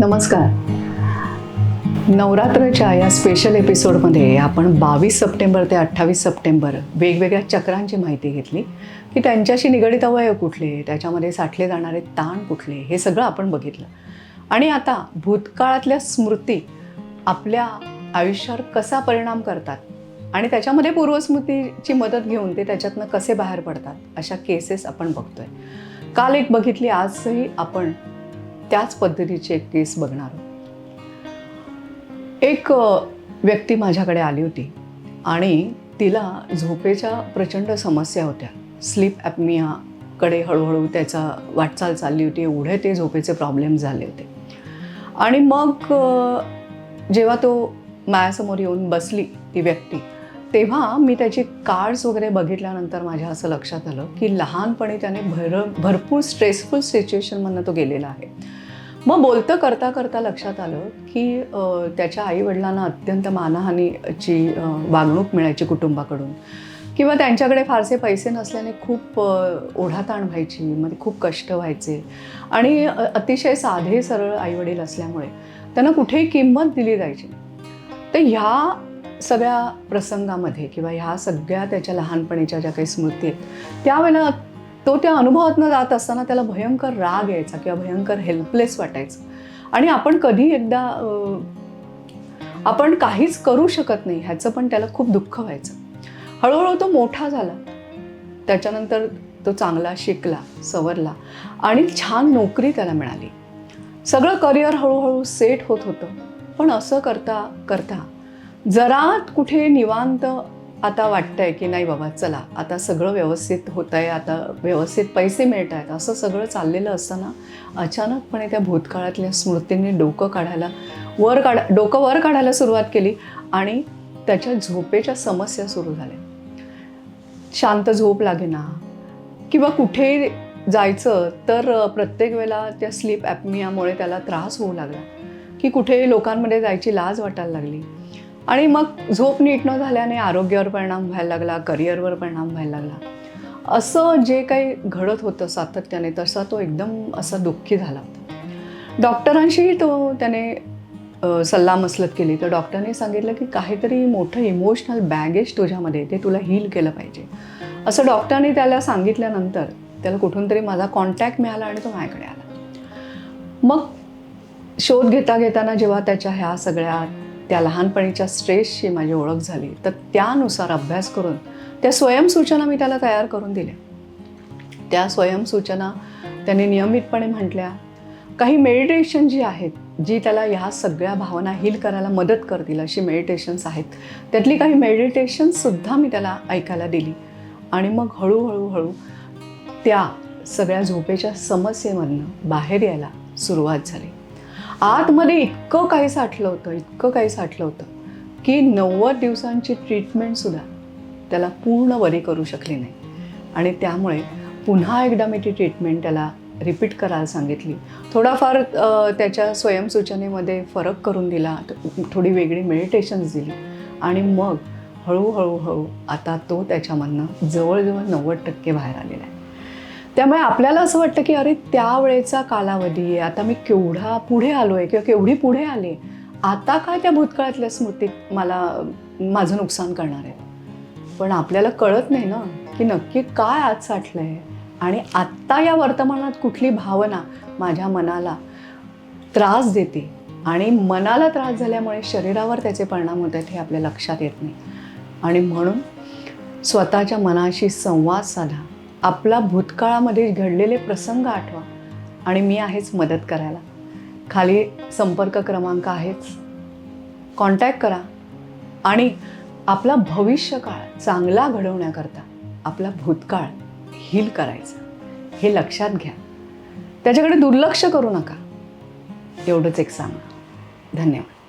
नमस्कार. नवरात्रच्या या स्पेशल एपिसोडमध्ये आपण बावीस सप्टेंबर ते अठ्ठावीस सप्टेंबर वेगवेगळ्या चक्रांची माहिती घेतली की त्यांच्याशी निगडित अवयव कुठले त्याच्यामध्ये साठले जाणारे ताण कुठले हे सगळं आपण बघितलं. आणि आता भूतकाळातल्या स्मृती आपल्या आयुष्यावर कसा परिणाम करतात आणि त्याच्यामध्ये पूर्वस्मृतीची मदत घेऊन ते त्याच्यातनं कसे बाहेर पडतात अशा केसेस आपण बघतोय. काल एक बघितली आजही आपण त्याच पद्धतीची एक केस बघणार आहोत. एक व्यक्ती माझ्याकडे आली होती आणि तिला झोपेच्या प्रचंड समस्या होत्या. स्लीप ॲपमियाकडे हळूहळू त्याचा वाटचाल चालली होती एवढे ते झोपेचे प्रॉब्लेम झाले होते. आणि मग जेव्हा तो माझ्यासमोर येऊन बसली ती व्यक्ती तेव्हा मी त्याची कार्ड्स वगैरे बघितल्यानंतर माझ्या असं लक्षात आलं की लहानपणी त्याने भर भरपूर स्ट्रेसफुल सिच्युएशनमधनं तो गेलेला आहे. मग बोलतं करता करता लक्षात आलं की त्याच्या आईवडिलांना अत्यंत मानहानीची वागणूक मिळायची कुटुंबाकडून. किंवा त्यांच्याकडे फारसे पैसे नसल्याने खूप ओढाताण व्हायची मग खूप कष्ट व्हायचे. आणि अतिशय साधे सरळ आईवडील असल्यामुळे त्यांना कुठेही किंमत दिली जायची तर ह्या सगळ्या प्रसंगामध्ये किंवा ह्या सगळ्या त्याच्या लहानपणीच्या ज्या काही स्मृती आहेत त्यावेळेला तो त्या अनुभवातनं जात असताना त्याला भयंकर राग यायचा किंवा भयंकर हेल्पलेस वाटायचं. आणि आपण कधी एकदा आपण काहीच करू शकत नाही ह्याचं पण त्याला खूप दुःख व्हायचं. हळूहळू तो मोठा झाला. त्याच्यानंतर तो चांगला शिकला सवरला आणि छान नोकरी त्याला मिळाली. सगळं करिअर हळूहळू सेट होत होतं. पण असं करता करता जरा कुठे निवांत आता वाटतंय की नाही बाबा चला आता सगळं व्यवस्थित होत आहे आता व्यवस्थित पैसे मिळत आहेत असं सगळं चाललेलं असताना अचानकपणे त्या भूतकाळातल्या स्मृतींनी डोकं काढायला वर काढा डोकं वर काढायला सुरुवात केली आणि त्याच्या झोपेच्या समस्या सुरू झाल्या. शांत झोप लागेना किंवा कुठे जायचं तर प्रत्येक वेळेला त्या स्लीप ॲपमियामुळे त्याला त्रास होऊ लागला की कुठे लोकांमध्ये जायची लाज वाटायला लागली. आणि मग झोप नीट न झाल्याने आरोग्यावर परिणाम व्हायला लागला करिअरवर परिणाम व्हायला लागला. असं जे काही घडत होतं सातत्याने तसा तो एकदम असा दुःखी झाला होता. डॉक्टरांशीही तो त्याने सल्लामसलत केली. तर डॉक्टरने सांगितलं की काहीतरी मोठं इमोशनल बॅगेज तुझ्यामध्ये ते तुला हील केलं पाहिजे. असं डॉक्टरने त्याला सांगितल्यानंतर त्याला कुठून तरी माझा कॉन्टॅक्ट मिळाला आणि तो माझ्याकडे आला. मग शोध घेता घेताना जेव्हा त्याच्या ह्या सगळ्या त्या लहानपणीच्या स्ट्रेसशी माझी ओळख झाली. तर त्यानुसार अभ्यास करून त्या स्वयंसूचना मी त्याला तयार करून दिल्या. त्या स्वयंसूचना त्याने नियमितपणे म्हटल्या काही मेडिटेशन जी आहेत जी त्याला ह्या सगळ्या भावना हील करायला मदत करतील अशी मेडिटेशन्स आहेत त्यातली काही मेडिटेशन्ससुद्धा मी त्याला ऐकायला दिली. आणि मग हळूहळू हळू त्या सगळ्या झोपेच्या समस्येमधनं बाहेर यायला सुरुवात झाली. आतमध्ये इतकं काही साठलं होतं इतकं काही साठलं होतं की नव्वद दिवसांची ट्रीटमेंटसुद्धा त्याला पूर्ण बरी करू शकली नाही. आणि त्यामुळे पुन्हा एकदा मी ती ट्रीटमेंट त्याला रिपीट करायला सांगितली. थोडाफार त्याच्या स्वयंसूचनेमध्ये फरक करून दिला थोडी वेगळी मेडिटेशन्स दिली. आणि मग हळूहळू हळू आता तो त्याच्यामधनं जवळजवळ नव्वद टक्के बाहेर आलेला आहे. त्यामुळे आपल्याला असं वाटतं की अरे त्यावेळेचा कालावधी आहे. आता मी केवढा पुढे आलो आहे किंवा केवढी पुढे आले आता काय त्या भूतकाळातल्या स्मृतीत मला माझं नुकसान करणार आहे? पण आपल्याला कळत नाही ना की नक्की काय आज साठलं आहे आणि आत्ता या वर्तमानात कुठली भावना माझ्या मनाला त्रास देते आणि मनाला त्रास झाल्यामुळे शरीरावर त्याचे परिणाम होत आहेत हे आपल्या लक्षात येत नाही. आणि म्हणून स्वतःच्या मनाशी संवाद साधा. आपला भूतकाळामध्ये घडलेले प्रसंग आठवा आणि मी आहेच मदत करायला. खाली संपर्क क्रमांक आहेच. कॉन्टॅक्ट करा आणि आपला भविष्यकाळ चांगला घडवण्याकरता आपला भूतकाळ हील करायचा. हे लक्षात घ्या. त्याच्याकडे दुर्लक्ष करू नका. एवढंच एक सांगा धन्यवाद.